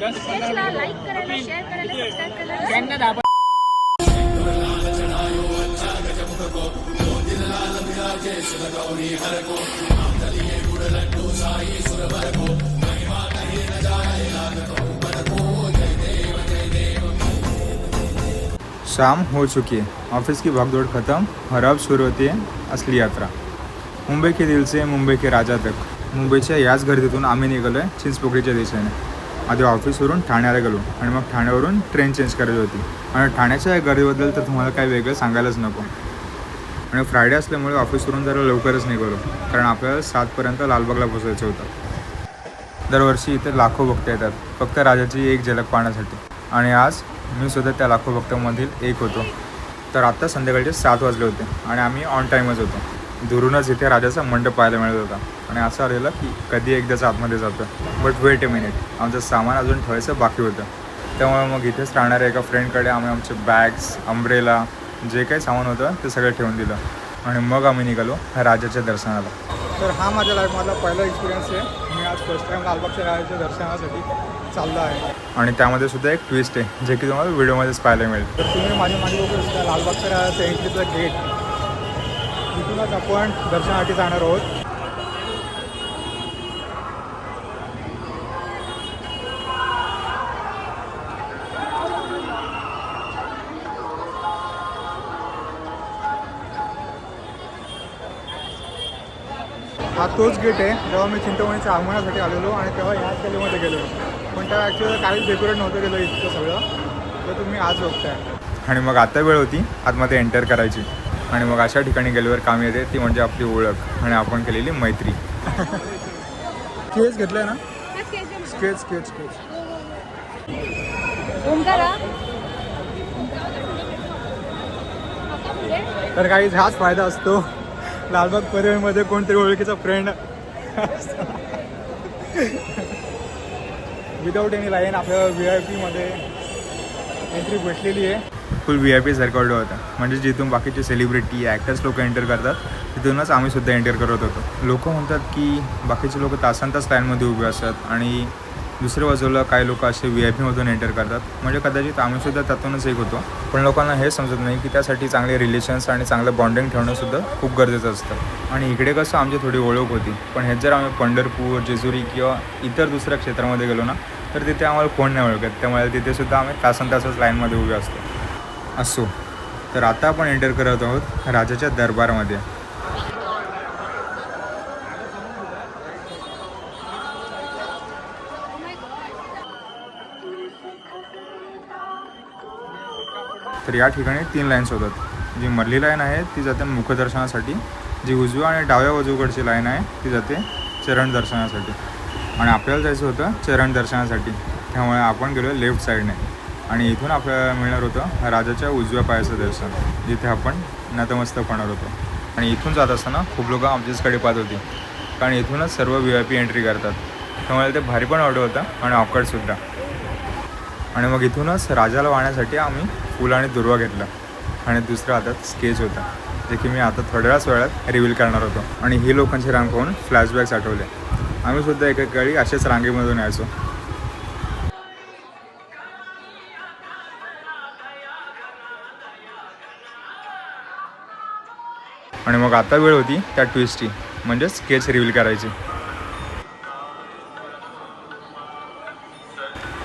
पेजला like करायला share करायला subscribe करायला. त्यांना दाबा शाम हो चुकी है। ऑफिस की भागदौड़ खत्म और अब शुरू होती है असली यात्रा। मुंबई के दिल से मुंबई के राजा तक। मुंबईच्या याच गर्दीतून आम्ही निघालो आहे चिंचपोकळीच्या दिशेने। आधी ऑफिसवरून ठाण्याला गेलो आणि मग ठाण्यावरून ट्रेन चेंज करायची होती. आणि ठाण्याच्या या गर्दीबद्दल तर तुम्हाला काही वेगळं सांगायलाच नको. आणि फ्रायडे असल्यामुळे ऑफिसवरून जरा लवकरच निघालो कारण आपल्याला सातपर्यंत लालबागला पोचायचं होतं. दरवर्षी इथे लाखो भक्त येतात फक्त राजाची एक झलक पाहण्यासाठी. आणि आज मी सुद्धा त्या लाखो भक्तांमधील एक होतो. तर आत्ता संध्याकाळचे सात वाजले होते आणि आम्ही ऑन टाईमच होतो. दुरूनच इथे राजाचा मंडप पाहायला मिळत होता. आणि असं आलेलं की कधी एकदाच आतमध्ये जातं. बट वेट अ मिनिट आमचं सामान अजून ठेवायचं बाकी होतं. त्यामुळे मग इथेच राहणाऱ्या एका फ्रेंडकडे आम्ही आमचे बॅग्स अम्ब्रेला जे काही सामान होतं ते सगळं ठेवून दिलं. आणि मग आम्ही निघालो राजाच्या दर्शनाला. तर हा माझ्या लाईफमधला पहिला एक्सपिरियन्स आहे. मी आज फर्स्ट टाईम लालबागच्या राजाच्या दर्शनासाठी चाललो आहे. आणि त्यामध्ये सुद्धा एक ट्विस्ट आहे जे की तुम्हाला व्हिडिओमध्येच पाहायला मिळेल. तर तुम्ही माझ्या मागे लालबागच्या राजाचं एंट्रीचं गेट तिथूनच आपण दर्शनासाठी जाणार आहोत. हा तोच गेट आहे जेव्हा मी चिंतामणीच्या आगमनासाठी आलेलो आणि तेव्हा ह्याच गलीमध्ये गेलेलो पण तेव्हा ॲक्च्युली काहीच डेकोरेट नव्हतं गेलं इतकं सगळं. तर तुम्ही आज बघताय. आणि मग आता वेळ होती आतमध्ये एंटर करायची. आणि मग अशा ठिकाणी गेल्यावर काम येते ती म्हणजे आपली ओळख आणि आपण केलेली मैत्री. स्केच घेतलंय ना? स्केच स्केच स्केच तर काही हाच फायदा असतो. लालबाग परिवहनमध्ये कोणतरी ओळखीचा फ्रेंड विदाऊट एनी लाईन आपल्याला व्ही आय पीमध्ये एंट्री भेटलेली आहे. फुल व्ही आय पी सारखा ऑर्डर होता. म्हणजे जिथून बाकीचे सेलिब्रिटी ॲक्टर्स लोक एंटर करतात तिथूनच आम्ही सुद्धा एंटर करत होतो. लोक म्हणतात की बाकीचे लोक तासन तास लाईनमध्ये उभे असतात आणि दुसऱ्या बाजूला काही लोक असे व्ही आय पीमधून एंटर करतात. म्हणजे कदाचित आम्हीसुद्धा त्यातूनच एक होतो. पण लोकांना हे समजत नाही की त्यासाठी चांगले रिलेशन्स आणि चांगलं बॉन्डिंग ठेवणंसुद्धा खूप गरजेचं असतं. आणि इकडे कसं आमची थोडी ओळख होती. पण हेच जर आम्ही पंढरपूर जेजुरी किंवा इतर दुसऱ्या क्षेत्रामध्ये गेलो ना तर तिथे आम्हाला कोण नाही ओळखत. त्यामुळे तिथेसुद्धा आम्ही तासन तासच लाईनमध्ये उभे असतो. असो तर आता आपण एंटर करत आहोत राजाच्या दरबारमध्ये. तर या ठिकाणी तीन लाईन्स होतात. जी मधली लाईन आहे ती जाते मुखदर्शनासाठी. जी उजव्या आणि डाव्या बाजूकडची लाईन आहे ती जाते चरण दर्शनासाठी. आणि आपल्याला जायचं होतं चरण दर्शनासाठी. त्यामुळे आपण गेलो लेफ्ट साईडने आणि इथून आपल्याला मिळणार होतं राजाच्या उजव्या पायाचं दर्शन जिथे आपण नतमस्तक होणार होतो. आणि इथून जात असताना खूप लोक आमच्याचकडे पाहत होती. कारण इथूनच सर्व व्ही आय पी एंट्री करतात. त्यामुळे ते भारी पण ऑर्डर होतं आणि ऑफकटसुद्धा आणि मग इथूनच राजाला वाहण्यासाठी आम्ही फुलं आणि दुर्वा घेतला. आणि दुसरं हातात स्केच होता जे की मी आता थोड्याच वेळात रिव्हील करणार होतो. आणि ही लोकांची रांग पाहून फ्लॅशबॅक्स आठवले. आम्हीसुद्धा एकेकाळी असेच रांगेमधून यायचो. आणि मग आता वेळ होती त्या ट्विस्टची म्हणजे स्केच रिव्हील करायची.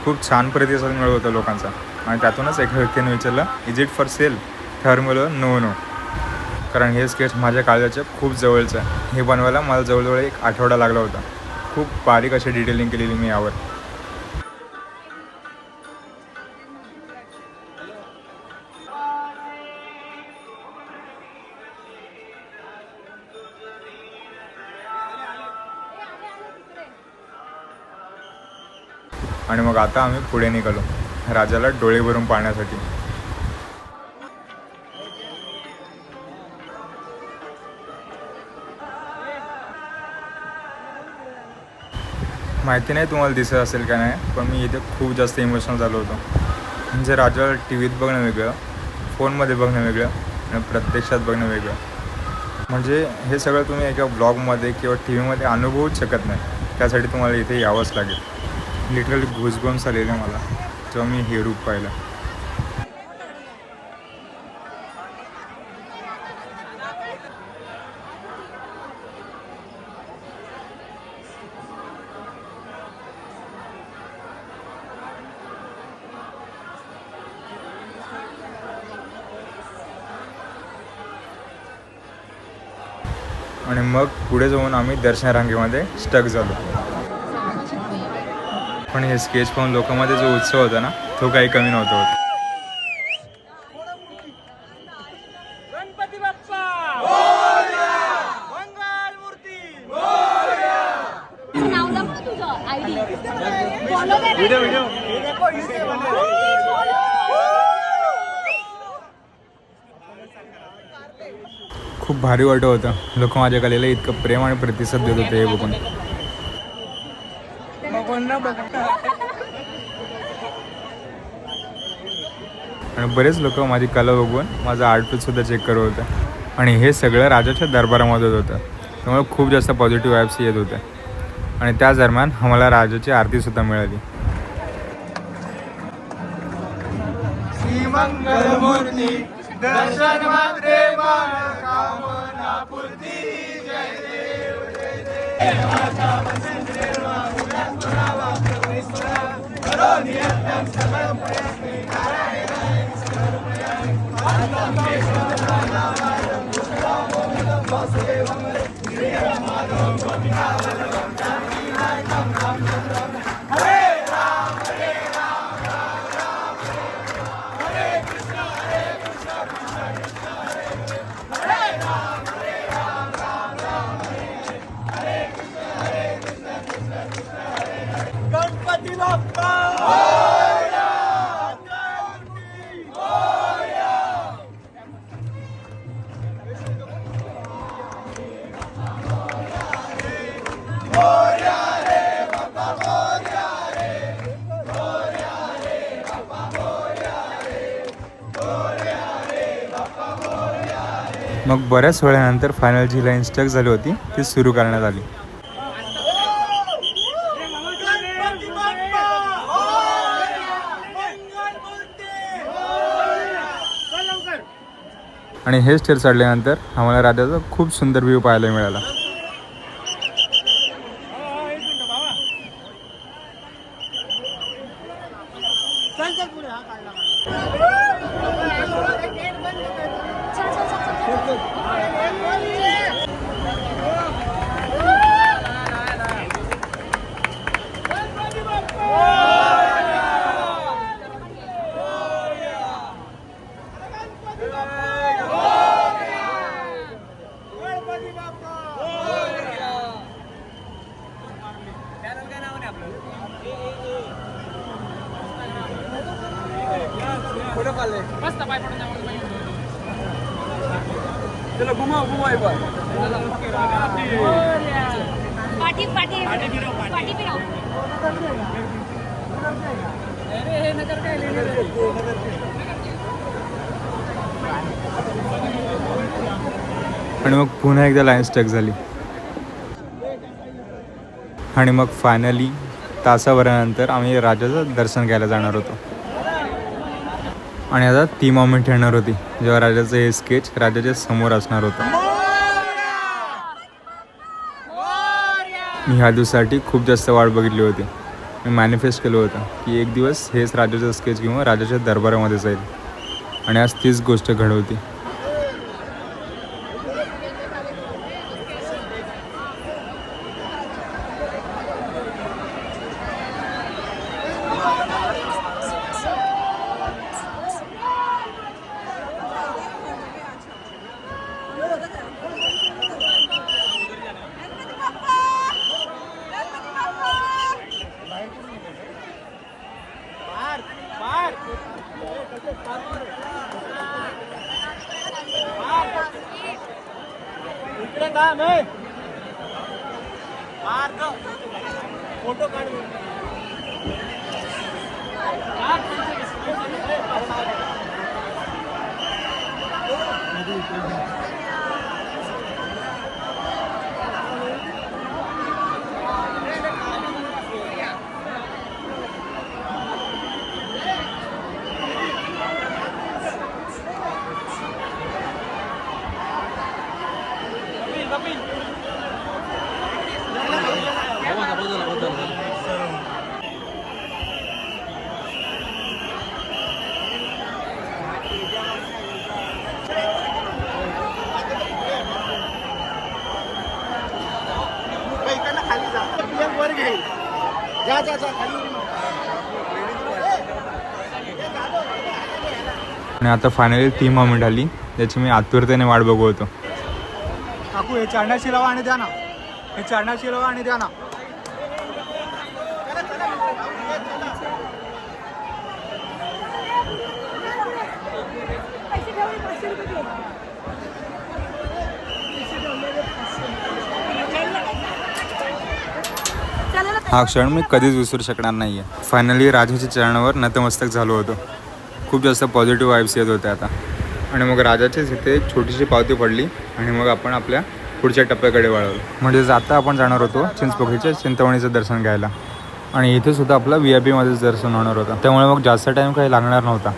खूप छान प्रतिसाद मिळत होता लोकांचा. आणि त्यातूनच एका व्यक्तीने विचारलं इज इट फॉर सेल तर नो नो कारण हे स्केच माझ्या काळजाच्या खूप जवळचं आहे. हे बनवायला मला जवळजवळ एक आठवडा लागला होता. खूप बारीक अशी डिटेलिंग केलेली मी यावर. आणि मग आता आम्ही पुढे निघालो. राजाला डोळे भरून पाहण्यासाठी. माहिती नाही तुम्हाला दिसत असेल का नाही पण मी इथे खूप जास्त इमोशनल झालो होतो. म्हणजे राजाला टी व्हीत बघणं वेगळं फोनमध्ये बघणं वेगळं आणि प्रत्यक्षात बघणं वेगळं. म्हणजे हे सगळं तुम्ही एका ब्लॉगमध्ये किंवा टी व्हीमध्ये अनुभवूच शकत नाही. त्यासाठी तुम्हाला इथे यावंच लागेल. लिटरली घुसबम्स आलेले मला. जेव्हा मी हे रूप पाहिलं. आणि मग पुढे जाऊन आम्ही दर्शन रांगेमध्ये स्टक झालो. पण हे स्केच पाहून लोकांमध्ये जो उत्सव होता ना तो काही कमी नव्हता होत. गणपती बाप्पा! मंगल मूर्ती! नाव दाखव तुझं आयडी फॉलो कर खूप भारी वाटत होतं. लोक माझ्या कलेला इतकं प्रेम आणि प्रतिसाद देत होते हे बघून. आणि बरेच लोक माझी कला बघून माझं आउटफिटसुद्धा चेक करत होतं. आणि हे सगळं राजाच्या दरबारामध्ये होतं. त्यामुळे खूप जास्त पॉझिटिव्ह ॲप्स येत होते. आणि त्याच दरम्यान आम्हाला राजाची आरतीसुद्धा मिळाली. İslam Kara niyetten selam Hayatı kara ile isterim Allah'ım geçmedim Allah'ım Allah'ım Allah'ım Allah'ım Allah'ım Allah'ım Allah'ım Allah'ım Allah'ım Allah'ım मग बऱ्याच वेळानंतर फायनल जी लाईन स्टक झाली होती ती सुरू करण्यात आली. आणि हे स्टेर चढल्यानंतर आम्हाला राजाचा खूप सुंदर व्ह्यू पाहायला मिळाला चल चल पुढे हा काढला गणपती बाप्पा चॅनल काय नाव आहे आपलं कुठं चाललंय मस्त पाय पडून चलो घुमाव घुमाव एक बार पाठी पाठी पाठी फिरव आणि मग पुन्हा एकदा लाईन स्टक झाली. आणि मग फायनली तासाभरानंतर आम्ही राजाचं दर्शन घ्यायला जाणार होतो. आणि आता ती मोमेंट येणार होती जेव्हा राजाचं हे स्केच राजाच्या समोर असणार होतं. मी ह्या दिवसासाठी खूप जास्त वाट बघितली होती. मी मॅनिफेस्ट केलं होतं की एक दिवस हेच राजाचं स्केच घेऊन राजाच्या दरबारामध्ये जाईल. आणि आज तीच गोष्ट घडवती. फोटो काढ जा आणि आता फायनली ती मोमेंट आली त्याची मी आतुरतेने वाट बघू होतो. काकू हे चढण्याची लावा आणि द्या ना. हे चढण्याची लावा आणि द्या ना. हा क्षण मी कधीच विसरू शकणार नाही आहे फायनली राजाच्या चरणावर नतमस्तक झालो होतो. खूप जास्त पॉझिटिव्ह वाईब्स येत होते आता. आणि मग राजाचीच इथे एक छोटीशी पावती पडली आणि मग आपण आपल्या पुढच्या टप्प्याकडे वळवलं म्हणजे आता आपण जाणार होतो चिंचपोखरीच्या चिंतवणीचं दर्शन घ्यायला. आणि इथे सुद्धा आपलं व्ही आय पीमध्येच दर्शन होणार होतं. त्यामुळे मग जास्त टाईम काही लागणार नव्हता.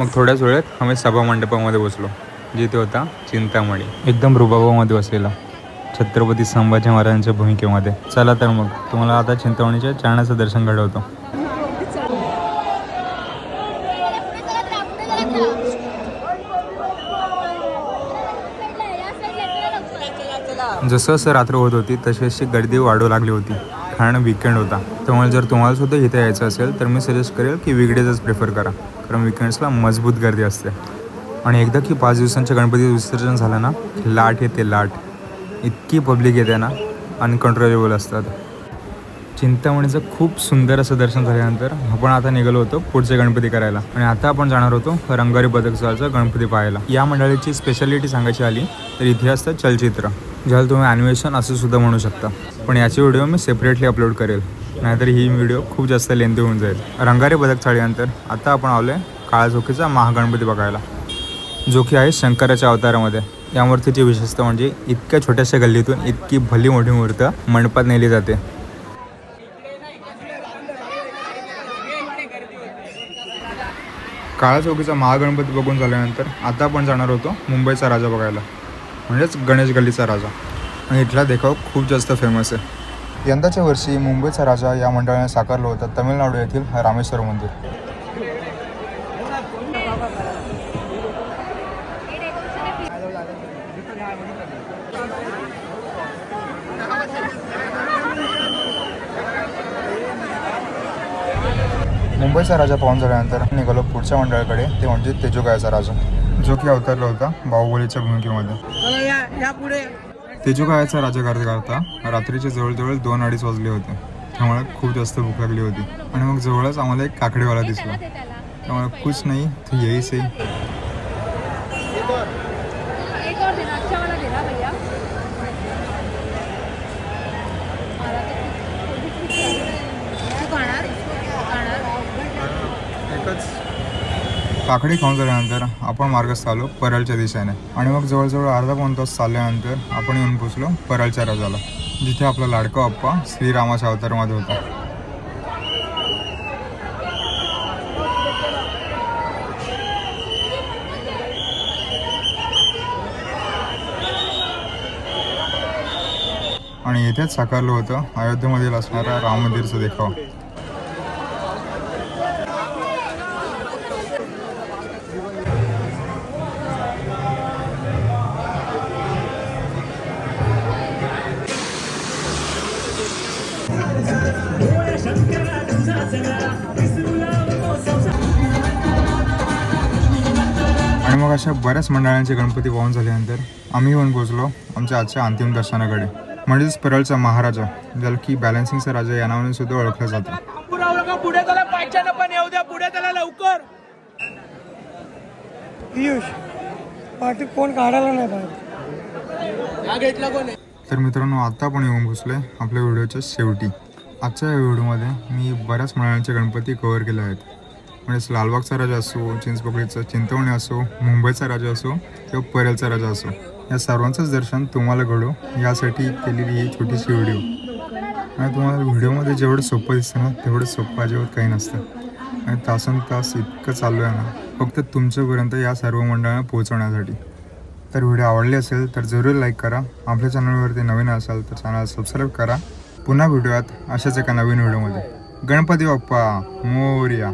मग थोड्याच वेळेत आम्ही सभा मंडपामध्ये बसलो जिथे होता चिंतामणी. एकदम रुबाबामध्ये बसलेला. छत्रपती संभाजी महाराजांच्या भूमिकेमध्ये. चला तर मग तुम्हाला आता चिंतामणीच्या चाण्याचं दर्शन घडवतो. जसं जसं रात्र होत होती तशी अशी गर्दी वाढू लागली होती. कारण विकेंड होता. त्यामुळे जर तुम्हाला सुद्धा इथे यायचं असेल तर मी सजेस्ट करेल की विकडेजच प्रेफर करा. कारण विकेंड्सला मजबूत गर्दी असते. आणि एकदा की पाच दिवसांच्या गणपती विसर्जन झालं ना लाट येते लाट. इतकी पब्लिक येते ना अनकंट्रोलेबल असतात. चिंतामणीचं खूप सुंदर असं दर्शन झाल्यानंतर आपण आता निघालो होतो पुढचे गणपती करायला. आणि आता आपण जाणार होतो रंगारी बदकसाचा गणपती पाहायला. या मंडळीची स्पेशालिटी सांगायची आली तर इथे असतं चलचित्र. ज्याला तुम्ही ॲनिमेशन असं सुद्धा म्हणू शकता. पण याची व्हिडिओ मी सेपरेटली अपलोड करेल. नाहीतर ही व्हिडिओ खूप जास्त लेंदी होऊन जाईल. रंगारी बदक चाळीनंतर आता आपण आलो आहे काळाचौकीचा महागणपती बघायला. जो की आहे शंकराच्या अवतारामध्ये. या मूर्तीची विशेषता म्हणजे इतक्या छोट्याशा गल्लीतून इतकी भली मोठी मूर्त मंडपात नेली जाते. काळा चौकीचा महागणपती बघून झाल्यानंतर आता आपण जाणार होतो मुंबईचा राजा बघायला. म्हणजेच गणेश गल्लीचा राजा. आणि इथला देखाव खूप जास्त फेमस आहे. यंदाच्या वर्षी मुंबईचा राजा या मंडळाने साकारलं होतं तमिळनाडू येथील रामेश्वर मंदिर. मुंबईचा राजा पाहून झाल्यानंतर निघालो पुढच्या मंडळाकडे ते म्हणजे तेजोगायचा राजा. जो की अवतरला होता बाहुबलीच्या भूमिकेमध्ये. तेजोगायाचा राजा करता करता रात्रीचे जवळजवळ दोन अडीच वाजले होते. त्यामुळे खूप जास्त भूक लागली होती. आणि मग जवळच आम्हाला एक काकडीवाला दिसला. त्यामुळे कुछ नाही तो यही से एक और देना अच्छा वाला देना भैया मला तर तू खाणार खाणार एकच काकडी खाऊन झाल्यानंतर आपण मार्गस्थ आलो परळच्या दिशेने. आणि मग जवळजवळ अर्धा पाऊण तास चालल्यानंतर आपण येऊन पोचलो परळच्या राजाला जिथे आपला लाडका अप्पा श्रीरामाच्या अवतारमध्ये होता. आणि येथेच साकारलं होतं अयोध्येमधील असणारा राम मंदिरचं देखाव. आणि मग अशा बऱ्याच मंडळांचे गणपती पाहून झाल्यानंतर आम्ही येऊन पोहोचलो आमच्या आजच्या अंतिम दर्शनाकडे. म्हणजेच परळचा महाराजा ज्याला की बॅलन्सिंगचा राजा या नावाने सुद्धा ओळखला जातो. पुढे त्याला पण येऊ द्या पुढे त्याला लवकर पियुष पाठी कोण काढायला नाही पाहिजे. हा तर मित्रांनो आता आपण येऊन पोचलोय आपल्या व्हिडिओच्या शेवटी. आजच्या या व्हिडिओमध्ये मी बऱ्याच मंडळांचे गणपती कव्हर केले आहेत. म्हणजेच लालबागचा राजा असो चिंचपोकळीचा चिंतवणी असो मुंबईचा राजा असो किंवा परेलचा राजा असो या सर्वांचंच दर्शन तुम्हाला घडो. यासाठी केलेली ही छोटीशी व्हिडिओ. आणि तुम्हाला व्हिडिओमध्ये जेवढं सोपं दिसतं ना तेवढं सोपं अजिबात काही नसतं. आणि तासन तास इतकं चालू आहे ना फक्त तुमच्यापर्यंत या सर्व मंडळांना पोहोचवण्यासाठी. तर व्हिडिओ आवडले असेल तर जरूर लाईक करा. आपल्या चॅनलवरती नवीन असाल तर चॅनल सबस्क्राईब करा. पुन्हा व्हिडिओत अशाच एका नवीन व्हिडिओमध्ये. गणपती बाप्पा मोर्या.